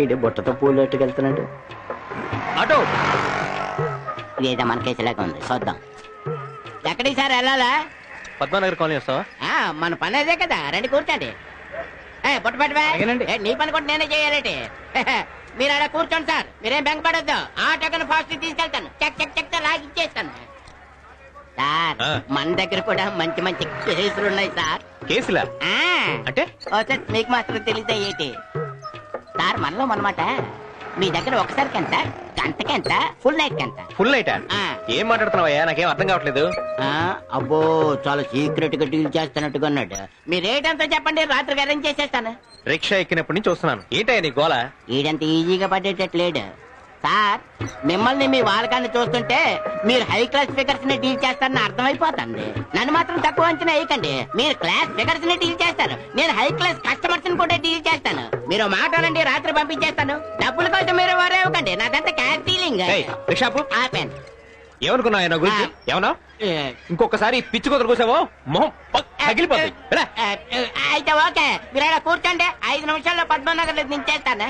ఏటీడు బుట్టతో పూలు ఎట్టుకెళ్తున్నాడు. ఆటో. ఇదేదో మన కేసులాగా ఉంది. చూద్దాం. ఎక్కడికి సార్ వెళ్ళాలా? పద్మానగర్ కాలనీ వస్తావా? ఆ, మన పని అదే కదా. రండి కూర్చోండి. ఏ, బుట్ట పట్టువా. అలాగేనండి. ఏ, నీ పని కూడా నేనే చేయాలంటే? మీరు అలా కూర్చోండి సార్. మీరేం బెంగపడొద్దు ఆటోకను ఫాస్ట్ తీసుకెళ్తాను. చెక్ చెక్ చెక్ లాగి ఇచ్చేస్తాను. సార్ ఆ. మన దగ్గర కూడా మంచి మంచి కేసులు ఉన్నాయి సార్. కేసులా? ఆ. అంటే? ఓ సార్ మీకు మాత్రం తెలియదా ఏంటి? సార్ మనలో మనమాట. మీ దగ్గర ఒకసారికి ఎంత గంటకి ఎంత ఫుల్ నైట్ ఎంత ఫుల్ నైటా? ఆ. ఏం మాట్లాడుతున్నావయ్యా? నాకేం అర్థం కావట్లేదు. ఆ, అబ్బో చాలా సీక్రెట్గా డీల్ చేస్తున్నట్టుగా ఉన్నాడు. మీ రేట్ ఎంతో చెప్పండి రాత్రికి అరేంజ్ చేసేస్తాను? రిక్షా ఎక్కినప్పటి నుంచి చూస్తున్నాను ఏంటయ్యా నీ గోల? ఈడంత ఈజీగా పడేటట్లేడు. సార్ మిమ్మల్ని మీ వాళ్ళకాన్ని చూస్తుంటే మీరు హై క్లాస్ ఫిగర్స్ని డీల్ చేస్తారని అర్థమైపోతుంది. నన్ను మాత్రం తక్కువ అంచనా వేయకండి. మీరు క్లాస్ ఫిగర్స్ని డీల్ చేస్తారు. నేను హై క్లాస్ కస్టమర్స్ని కూడా డీల్ చేస్తాను. మీరు మాట్లాడండి రాత్రి పంపించేస్తాను. డబ్బుల కోసం మీరు వరే ఇవ్వకండి నాదంతా క్యాష్ డీలింగ్. ఏయ్, రిక్షా ఆపు. ఆపాను. ఏమనుకున్నావు నా గురించి? ఆ. ఏమన్నా ఇంకొకసారి పిచ్చి కుదరు కూసావో? మొహం అయితే ఓకే. మీరు కూర్చోండి. ఐదు నిమిషాల్లో పద్మనగర్ దించేస్తాను.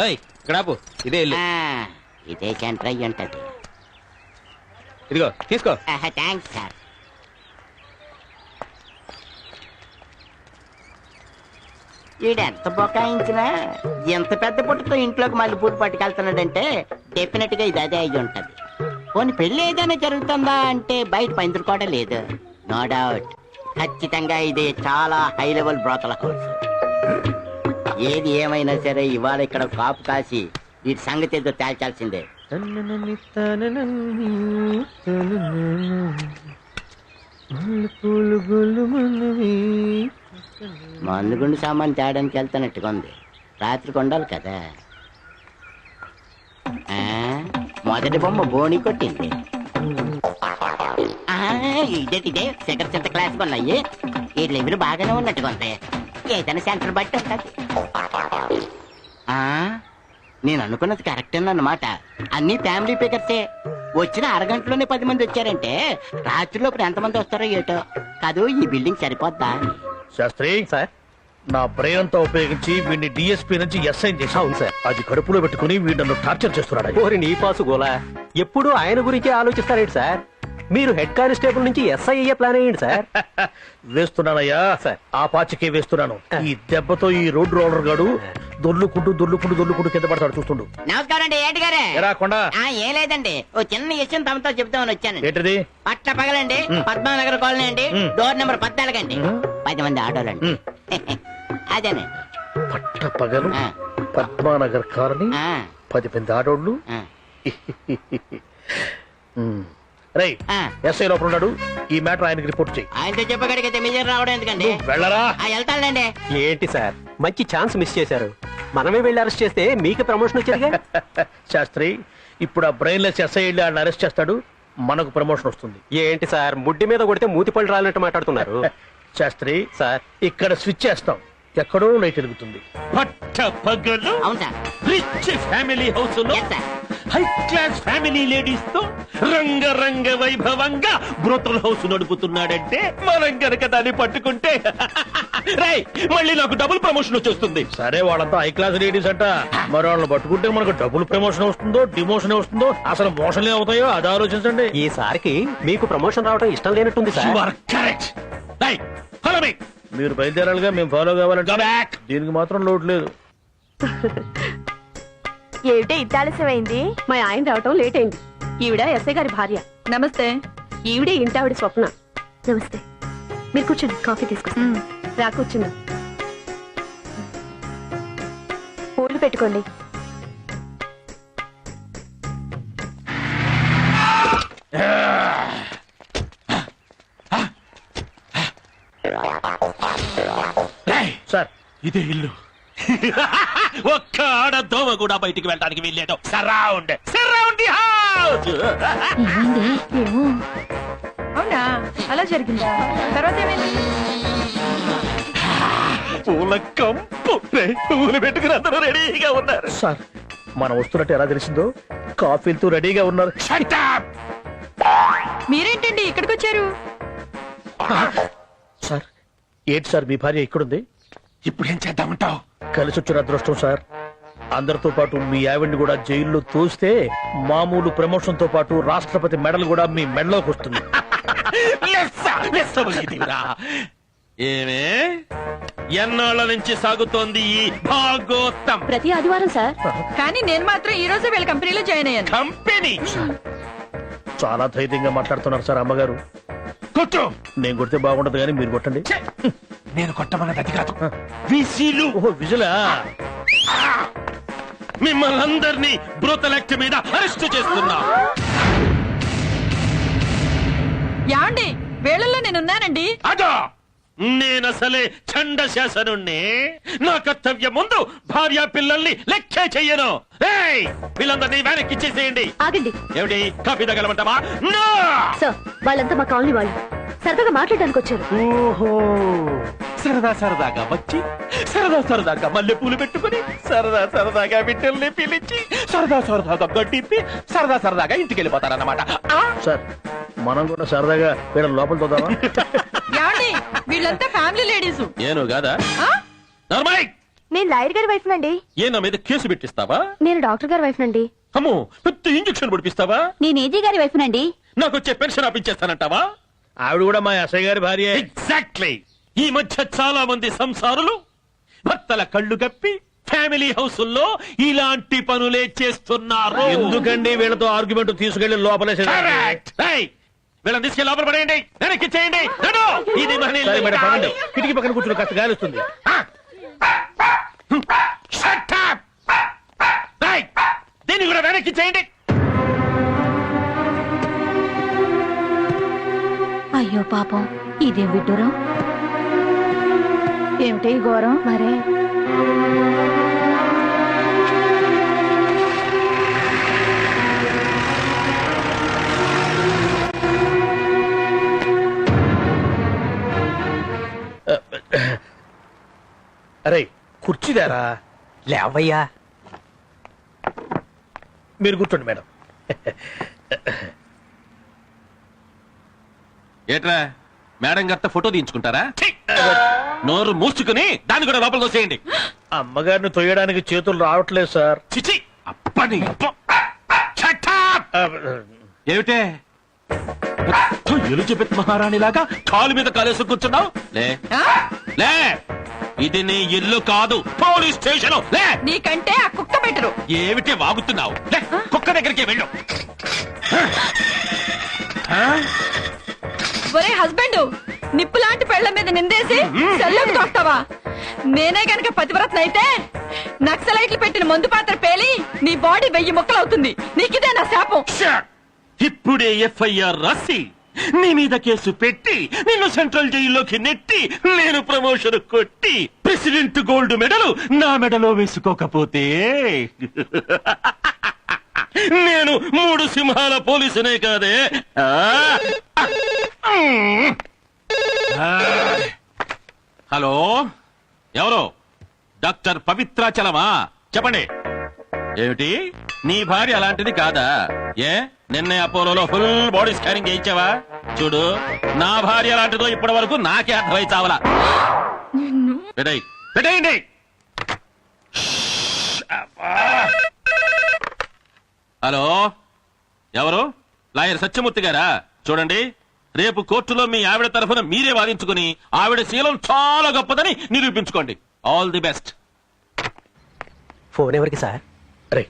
ఏయ్, ఇక్కడ ఆపు. ఇదే ఇల్లు. ఆ, ఇదే సెంటర్ అయ్యి ఉంటది. ఇదిగో తీసుకో. Thanks sir. ఈడెంత బొకాయించినా ఎంత పెద్ద పుట్టతో ఇంట్లోకి మళ్ళీ పూట పట్టుకెళ్తున్నాడంటే డెఫినెట్గా ఇది అదే అయ్యి ఉంటది. పోనీ పెళ్ళి ఏదైనా జరుగుతుందా అంటే బయట పందిరి కూడా లేదు. No doubt. ఖచ్చితంగా ఇది చాలా హై లెవెల్ బ్రోతల హౌస్ ఏది ఏమైనా సరే ఇవాళ ఇక్కడ కాపు కాసి వీటి సంగతి ఏదో తేల్చాల్సిందే. మందుగుండు సామాన్ తేడానికి వెళ్తానట్టుగా ఉంది. రాత్రికి ఉండాలి కదా. ఆ, మొదటి బొమ్మ బోని కొట్టింది. ఆ, ఇదేటి ఇదే సెకండ్ సెంటర్ క్లాస్ ఉన్నాయి ఈ లెవెల్ బాగానే ఉన్నట్టుగా ఉంది. ఏదైనా సెంటర్ బట్టి ఉంటది. ఆ, నేను అనుకున్నది కరెక్ట్ అన్నమాట. అన్ని ఫ్యామిలీ పికర్సే వచ్చిన అరగంటలోనే పది మంది వచ్చారంటే రాత్రిలోపు ఎంతమంది వస్తారో ఏటో. కాదు ఈ బిల్డింగ్ సరిపోద్దా? శాస్త్రి సార్. నా బ్రెయిన్ అంతా ఉపయోగించి వీడిని డిఎస్పీ నుంచి ఎస్ఐ చేశావు అవును సార్. అది కడుపులో పెట్టుకుని వీడు నన్ను టార్చర్ చేస్తున్నాడు. ఓరి నీ పాసు గోలా. ఎప్పుడు ఆయన గురించి ఆలోచిస్తారేంటి సార్? మీరు హెడ్ కానిస్టేబుల్ నుంచి ఎస్ఐ అయ్యే ప్లాన్ అయ్యండి సార్. వేస్తున్నానయ్యా. సార్. ఆ పాచికే వేస్తున్నాను. ఈ దెబ్బతో ఈ రోడ్డు రోలర్ గాడు దొర్లుకుంటూ దొర్లుకుంటూ దొర్లుకుంటూ కింద పడతాడు చూస్తుండు. నమస్కారం అండి ఏంటి గారే? ఎరా కొండ. ఆ, ఏం లేదండి. ఓ చిన్న విషయం తమతో చెప్తామని వచ్చానండి ఏంటిది? పట్ల పగలండి. పద్మానగర్ కాలనీ అండి. డోర్ నెంబర్ పద్నాలుగు అండి. పది మంది ఆడోలండి మ్. అదేనండి. పట్ట పగలు పద్మానగర్ కాలనీ పది మంది ఆడోళ్ళు. ఆ, రై ఆ. ఎస్ఐ లోపల ఉన్నాడు. ఈ మ్యాటర్ ఆయనకి రిపోర్ట్ చేయి ఆయనతో చెప్పగడిగితే రావడం ఎందుకండి? వెళ్ళరా? వెళ్తానండి ఏంటి సార్? మంచి ఛాన్స్ మిస్ చేశారు. మనమే వెళ్ళి అరెస్ట్ చేస్తే మీకు ప్రమోషన్ వచ్చేదిగా? శాస్త్రి ఇప్పుడు ఆ బ్రెయిన్ లెస్ ఎస్ఐ వెళ్ళి ఆయన అరెస్ట్ చేస్తాడు. మనకు ప్రమోషన్ వస్తుంది. ఏంటి సార్? ముడ్డి మీద కొడితే మూతి పళ్ళు రాలినట్టు మాట్లాడుతున్నారు. శాస్త్రి సార్. ఇక్కడ స్విచ్ చేస్తాం. ఎక్కడో లైట్ వెలుగుతుంది పట్ట పగలు అవును సార్. రిచ్ ఫ్యామిలీ హౌస్లో హై క్లాస్ ఫ్యామిలీ లేడీస్తో రంగరంగ వైభవంగా బ్రోతల్ హౌస్ నడుపుతున్నాడంటే మనం గనక దాన్ని పట్టుకుంటే రై మళ్ళీ నాకు డబుల్ ప్రమోషన్ వచ్చేస్తుంది. సరే వాళ్ళంతా హై క్లాస్ లేడీస్ అంట. మరి వాళ్ళని పట్టుకుంటే మనకు డబుల్ ప్రమోషన్ వస్తుందో డిమోషన్ వస్తుందో అసలు మోషన్లే అవుతాయో అది ఆలోచించండి. ఈసారికి మీకు ప్రమోషన్ రావడం ఇష్టం లేనట్టుంది you sir are correct right follow me మీరు బయలుదేరాలిగా మేము ఫాలో కావాలంటే గో బ్యాక్ దీనికి మాత్రం లోటు లేదు. ఏమిటే ఇంత ఆలస్యమైంది? మా ఆయన రావటం లేట్ అయింది. ఈవిడ ఎస్ఐ గారి భార్య. నమస్తే. ఈవిడే ఇంటి ఆవిడ స్వప్న. నమస్తే. మీరు కూర్చోండి కాఫీ తీసుకొస్తాను రా కూర్చున్నా పూలు పెట్టుకోండి. సార్ ఇదే ఇల్లు. ఒక్క ఆడ దోమ కూడా బయటికి వెళ్ళడానికి వెళ్ళేదో సరౌండ్ సరౌండ్ ది హౌస్ ఏమో అవునా? అలా జరిగిందా? తర్వాత ఏమైంది? పూల కంపు. రే, పూలు పెట్టుకుని అందరూ రెడీగా ఉన్నారు. సార్ మనం వస్తున్నట్టు ఎలా తెలిసిందో కాఫీలతో రెడీగా ఉన్నారు. Shut up! మీరేంటండి ఇక్కడికి వచ్చారు? సార్ ఏంటి సార్ మీ భార్య ఇక్కడుంది? ఇప్పుడు ఏం చేద్దామంటావు? కలిసి వచ్చిన అదృష్టం సార్. అందరితో పాటు మీ ఆవిడ్ని కూడా జైల్లో తోస్తే మామూలు ప్రమోషన్తో పాటు రాష్ట్రపతి మెడల్ కూడా మీ మెడలోకి వస్తుంది. ఏమే? ఎన్నాళ్ళ నుంచి సాగుతోంది ఈ భాగోత్తం? ప్రతి ఆదివారం సార్. కానీ నేను మాత్రం ఈ రోజే వీళ్ళ కంపెనీలో జాయిన్ అయ్యాను. కంపెనీ? చాలా ధైర్యంగా మాట్లాడుతున్నారు సార్ అమ్మగారు. కొట్టు! నేను కొడితే బాగుండదు కానీ మీరు కొట్టండి! నేను కొట్టమన్నది అది కాదు. విసిలు. ఓహో విజులా? మిమ్మల్ని అందరినీ బ్రోతల్ యాక్ట్ మీద అరెస్ట్ చేస్తున్నా. యాండి వీళ్ళల్లో నేనున్నానండి. అదా. నేనసలే చండ శాసనుణ్ణి నా కర్తవ్యం ముందు భార్య పిల్లల్ని లెక్కే చెయ్యను. ఏయ్! వీళ్ళందరినీ వెనక్కి ఇచ్చేసేయండి. ఆగండి. ఏమిటి కాఫీ తగలమంటావా? నో! సార్ వాళ్ళంతా మా కాలనీ వాళ్ళు. సరదాగా మాట్లాడడానికి వచ్చారు. ఓహో. సరదా సరదాగా వచ్చి సరదా సరదాగా మల్లె పూలు పెట్టుకుని సరదా సరదాగా బిడ్డల్ని పిలిచి సరదా సరదాగా గడ్డిప్పి సరదా సరదాగా ఇంటికి వెళ్ళిపోతారన్నమాట? సార్ మనం కూడా సరదాగా వీళ్ళ లోపల యాండి వీళ్ళంతా ఫ్యామిలీ లేడీస్. ఏను కాదా? నార్మల్! నేను లాయర్ గారి వైఫ్ నండి. ఏ నా మీద కేసు పెట్టిస్తావా? నేను డాక్టర్ గారి వైఫ్ నండి. అమ్మో పెద్ద ఇంజక్షన్ పొడిపిస్తావా? నేను ఏజీ గారి వైఫ్ నండి. నాకు వచ్చే పెన్షన్ ఆపించేస్తానంటావా? ఆవిడ కూడా మా ఎస్ఐ గారి భార్య. ఎగ్జాక్ట్లీ ఈ మధ్య చాలా మంది సంసారులు భర్తల కళ్ళు కప్పి ఫ్యామిలీ హౌసుల్లో ఇలాంటి పనులే చేస్తున్నారు. ఎందుకండి వీళ్ళతో ఆర్గ్యుమెంట్ తీసుకెళ్ళి. Hey, వీళ్ళని తీసుకెళ్ళి లోపల పడేయండి. వెనక్కి చేయండి. ఇది మన. కిటికీ పక్కన కూర్చుని కాస్త గాలి వస్తుంది Shut up. Hey, దీన్ని కూడా వెనక్కి చేయండి. అయ్యో పాపం. ఇదేం విడ్డూరం? ఏమిటి ఘోరం? మరే. అరే కుర్చీదారా లేవయ్యా. మీరు కూర్చోండి మేడం. ఏట్రా? మేడం గారితో ఫోటో తీయించుకుంటారా? నోరు మూసుకుని దాన్ని కూడా లోపల తోసేయండి. అమ్మగారిని తొయ్యడానికి చేతులు రావట్లేదు సార్. చిచి! అప్పని ఏమిటే? ఎలిజబెత్ మహారాణి లాగా కాలు మీద కాలేసి కూర్చున్నావు? లే. ఆ? లే. ఇది నీ ఇల్లు కాదు పోలీస్ స్టేషన్. లే. నీకంటే ఆ కుక్క బెటరు. ఏమిటి వాగుతున్నావు? లే కుక్క దగ్గరికి వెళ్ళు? ఒరే హస్బెండ్. నిప్పు లాంటి పెళ్ళ మీద నిందేసి సెల్లోకి తోస్తావా? నేనే గనక పతివ్రతన అయితే నక్సలైట్లు పెట్టిన మందు పాత్ర పేలి నీ బాడీ వెయ్యి ముక్కలవుతుంది. నీకిదే నా శాపం. ఇప్పుడే ఎఫ్ఐఆర్ రాసి నీ మీద కేసు పెట్టి నిన్ను సెంట్రల్ జైల్లోకి నెట్టి నేను ప్రమోషన్ కొట్టి ప్రెసిడెంట్ గోల్డ్ మెడల్ నా మెడలో వేసుకోకపోతే నేను మూడు సింహాల పోలీసునే కాదే. హలో? ఎవరు? డాక్టర్ పవిత్రాచలమా చెప్పండి. ఏమిటి? నీ భార్య అలాంటిది కాదా? ఏ? నిన్నే అపోలోలో ఫుల్ బాడీ స్కానింగ్ చేయించావా? చూడు నా భార్య అలాంటిదో ఇప్పటి వరకు నాకే అర్థమై చావలా. పెట్టేయ్. పెట్టేయండి. హలో? ఎవరు? లాయర్ సత్యమూర్తి గారా? చూడండి. రేపు కోర్టులో మీ ఆవిడ తరఫున మీరే వాదించుకుని ఆవిడ శీలం చాలా గొప్పదని నిరూపించుకోండి. ఆల్ ది బెస్ట్ ఫోన్ ఎవరికి సార్? అరే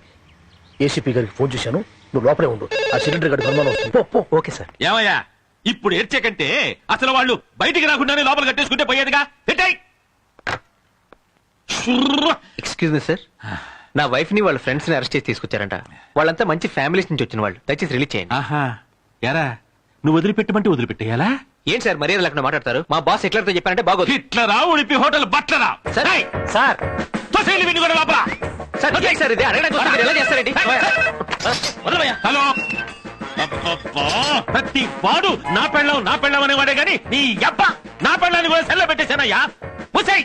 ఏసీపీ గారికి ఫోన్ చేశాను. నువ్వు లోపలే ఉండు. ఆ సిలిండర్ గడి వస్తుంది. Okay sir. ఏమయ్యా? ఇప్పుడు ఏడ్చే కంటే అసలు వాళ్ళు బయటికి రాకుండానే లోపల కట్టేసుకుంటే పోయేదిగా? పెట్టేయ్. షుర్ర. ఎక్స్క్యూజ్ మీ సార్ నా వైఫ్ని వాళ్ళ ఫ్రెండ్స్ని అరెస్ట్ చేసి తీసుకొచ్చారంట. వాళ్ళంతా మంచి ఫ్యామిలీస్ నుంచి వచ్చిన వాళ్ళు. దయచేసి రిలీజ్ చేయండి. ఆహా. ఎరా? నువ్వు వదిలిపెట్టమంటే వదిలిపెట్టేయాలా? ఏంటి సార్ మర్యాద లేకుండా మాట్లాడతారు? మా బాస్ ఎట్లతో చెప్పారంటే బాగోదు. హిట్లరా ఉడిపి హోటల్ బట్లరా సార్ ఏయ్, సార్. కూడా లోపల. సార్ సార్ ఇది? అడగడానికి వస్తే మీరు ఎలా చేస్తారండి? వదలవయ్యా. హలో. అబ్బబ్బా, ప్రతి వాడు నా పెళ్ళం నా పెళ్ళం అనేవాడే గాని నీ అబ్బ నా పెళ్ళాన్ని కూడా సెల్ల పెట్టేశానయ్యా. ముసై